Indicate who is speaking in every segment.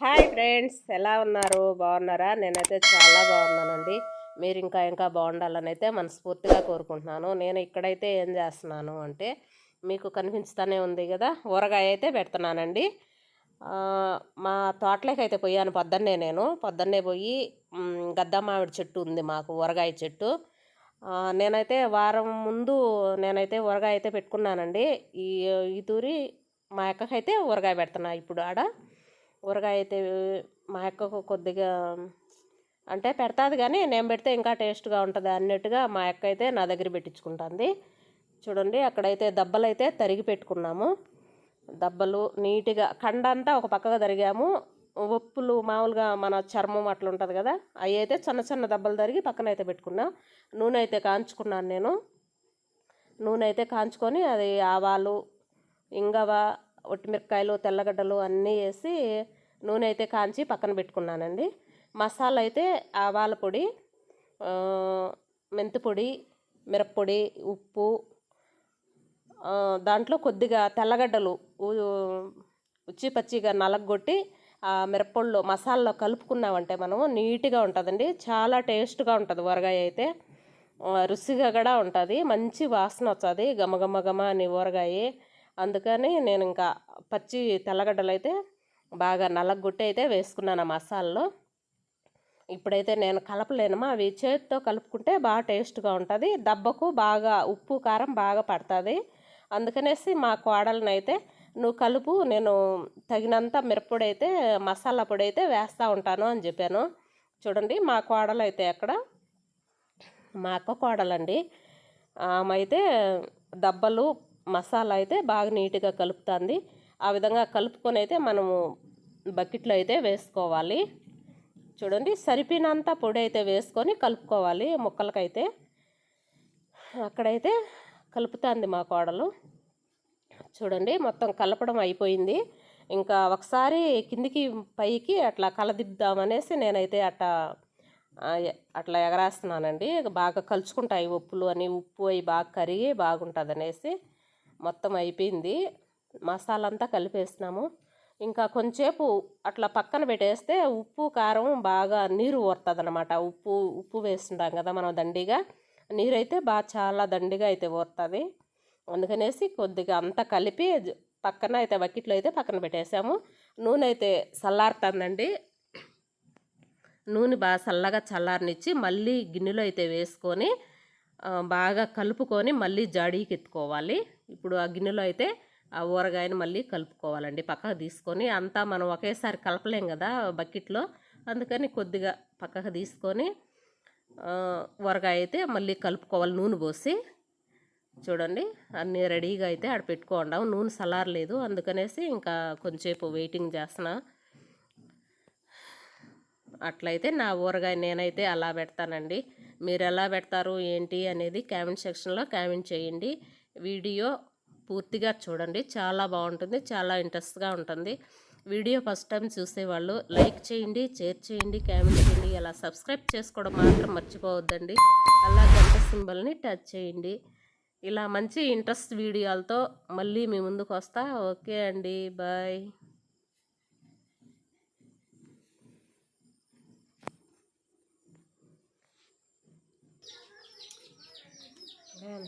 Speaker 1: Hi friends ఎలా ఉన్నారు? బాగున్నారా? నేనైతే చాలా బాగున్నానండి. మీరు ఇంకా ఇంకా బాగుండాలని అయితే మనస్ఫూర్తిగా కోరుకుంటున్నాను. నేను ఇక్కడైతే ఏం చేస్తున్నాను అంటే మీకు కనిపించుతానే ఉంది కదా ఊరగాయ అయితే పెడుతున్నానండి. మా తోటలోకి అయితే పోయాను పొద్దున్నే నేను. పొద్దున్నే పోయి గద్ద మామిడి చెట్టు ఉంది మాకు ఊరగాయ చెట్టు. నేనైతే వారం ముందు నేనైతే ఊరగాయ అయితే పెట్టుకున్నానండి. ఈ ఈ తూరి మా అక్కకైతే ఊరగాయ పెడుతున్నా ఇప్పుడు ఆడ. ఊరగాయ అయితే మా అక్కకు కొద్దిగా అంటే పెడతాది కానీ నేను పెడితే ఇంకా టేస్ట్గా ఉంటుంది అన్నట్టుగా మా అక్క అయితే నా దగ్గర పెట్టించుకుంటుంది. చూడండి అక్కడైతే దెబ్బలు అయితే తరిగి పెట్టుకున్నాము. దబ్బలు నీట్గా కండంతా ఒక పక్కగా తరిగాము. ఒప్పులు మామూలుగా మన చర్మం అట్లా ఉంటుంది కదా అవి అయితే చిన్న చిన్న దెబ్బలు తరిగి పక్కన అయితే పెట్టుకున్నా. నూనె అయితే కాంచుకున్నాను నేను. నూనె అయితే కాంచుకొని అది ఆవాలు ఇంగవ ఒట్టిమిరపకాయలు తెల్లగడ్డలు అన్నీ వేసి నూనె అయితే కాంచి పక్కన పెట్టుకున్నానండి. మసాలా అయితే ఆవాల పొడి మెంతిపొడి మిరప్పొడి ఉప్పు దాంట్లో కొద్దిగా తెల్లగడ్డలు ఉచ్చి పచ్చిగా నలగొట్టి ఆ మిరప్పొడిలో మసాలాలో కలుపుకున్నామంటే మనము నీట్గా ఉంటుందండి. చాలా టేస్ట్గా ఉంటుంది ఊరగాయ అయితే. రుచిగా కూడా ఉంటుంది. మంచి వాసన వస్తుంది. గమగమ గమ అని ఊరగాయ. అందుకని నేను ఇంకా పచ్చి తెల్లగడ్డలు అయితే బాగా నలగొట్టి అయితే వేసుకున్నాను ఆ మసాలలో. ఇప్పుడైతే నేను కలపలేనమా అవి చేతితో కలుపుకుంటే బాగా టేస్ట్గా ఉంటుంది. దెబ్బకు బాగా ఉప్పు కారం బాగా పడుతుంది. అందుకనేసి మా కోడలను అయితే నువ్వు కలుపు నేను తగినంత మిరప్పొడి అయితే మసాలా పొడి అయితే వేస్తూ ఉంటాను అని చెప్పాను. చూడండి మా కోడలు అయితే అక్కడ మా అక్క కోడలండి. ఆమె అయితే దెబ్బలు మసాలా అయితే బాగా నీట్గా కలుపుతుంది. ఆ విధంగా కలుపుకొని అయితే మనము బకెట్లో అయితే వేసుకోవాలి. చూడండి సరిపోయినంత పొడి అయితే వేసుకొని కలుపుకోవాలి ముక్కలకైతే. అక్కడైతే కలుపుతుంది మా కోడలు. చూడండి మొత్తం కలపడం అయిపోయింది. ఇంకా ఒకసారి కిందికి పైకి అట్లా కలదిద్దామనేసి నేనైతే అట్లా అట్లా ఎగరేస్తున్నానండి. బాగా కలుచుకుంటాయి ఉప్పులు అని ఉప్పు అవి బాగా కరిగి బాగుంటుంది అనేసి మొత్తం అయిపోయింది. మసాలా అంతా కలిపేసినాము ఇంకా కొంచెంసేపు అట్లా పక్కన పెట్టేస్తే ఉప్పు కారం బాగా నీరు ఊరుతుంది అనమాట ఉప్పు ఉప్పు వేస్తుంటాం కదా మనం దండిగా. నీరైతే బాగా చాలా దండిగా అయితే ఊరుతుంది. అందుకనేసి కొద్దిగా అంతా కలిపి పక్కన అయితే బకెట్లో అయితే పక్కన పెట్టేసాము. నూనె అయితే చల్లారుతుందండి. నూనె బాగా చల్లగా చల్లారనిచ్చి మళ్ళీ గిన్నెలో అయితే వేసుకొని బాగా కలుపుకొని మళ్ళీ జాడీకి ఎత్తుకోవాలి. ఇప్పుడు ఆ గిన్నెలో అయితే ఆ ఊరగాయని మళ్ళీ కలుపుకోవాలండి. పక్కకు తీసుకొని అంతా మనం ఒకేసారి కలపలేం కదా బకెట్లో. అందుకని కొద్దిగా పక్కకు తీసుకొని ఊరగాయ అయితే మళ్ళీ కలుపుకోవాలి నూనె పోసి. చూడండి అన్నీ రెడీగా అయితే ఆడ పెట్టుకోండాం. నూనె సలారలేదు అందుకనేసి ఇంకా కొంచెంసేపు వెయిటింగ్ చేస్తున్నా. అట్లయితే నా ఊరగాయ నేనైతే అలా పెడతానండి. మీరు ఎలా పెడతారు ఏంటి అనేది కామెంట్ సెక్షన్లో కామెంట్ చేయండి. వీడియో పూర్తిగా చూడండి. చాలా బాగుంటుంది చాలా ఇంట్రెస్ట్గా ఉంటుంది. వీడియో ఫస్ట్ టైం చూసేవాళ్ళు లైక్ చేయండి షేర్ చేయండి కామెంట్ చేయండి. అలా సబ్స్క్రైబ్ చేసుకోవడం మాత్రం మర్చిపోవద్దండి. అలా గంట సింబల్ని టచ్ చేయండి. ఇలా మంచి ఇంట్రెస్ట్ వీడియోలతో మళ్ళీ మీ ముందుకు వస్తా. ఓకే అండి. బాయ్.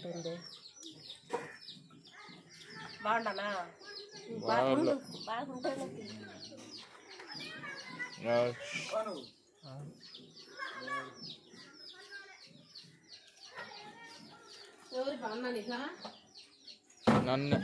Speaker 1: ఉంటుంది బాగుండనా బాగుండు బాగుంటాను ఎవరి బాగున్నా నీకా?
Speaker 2: నన్ను.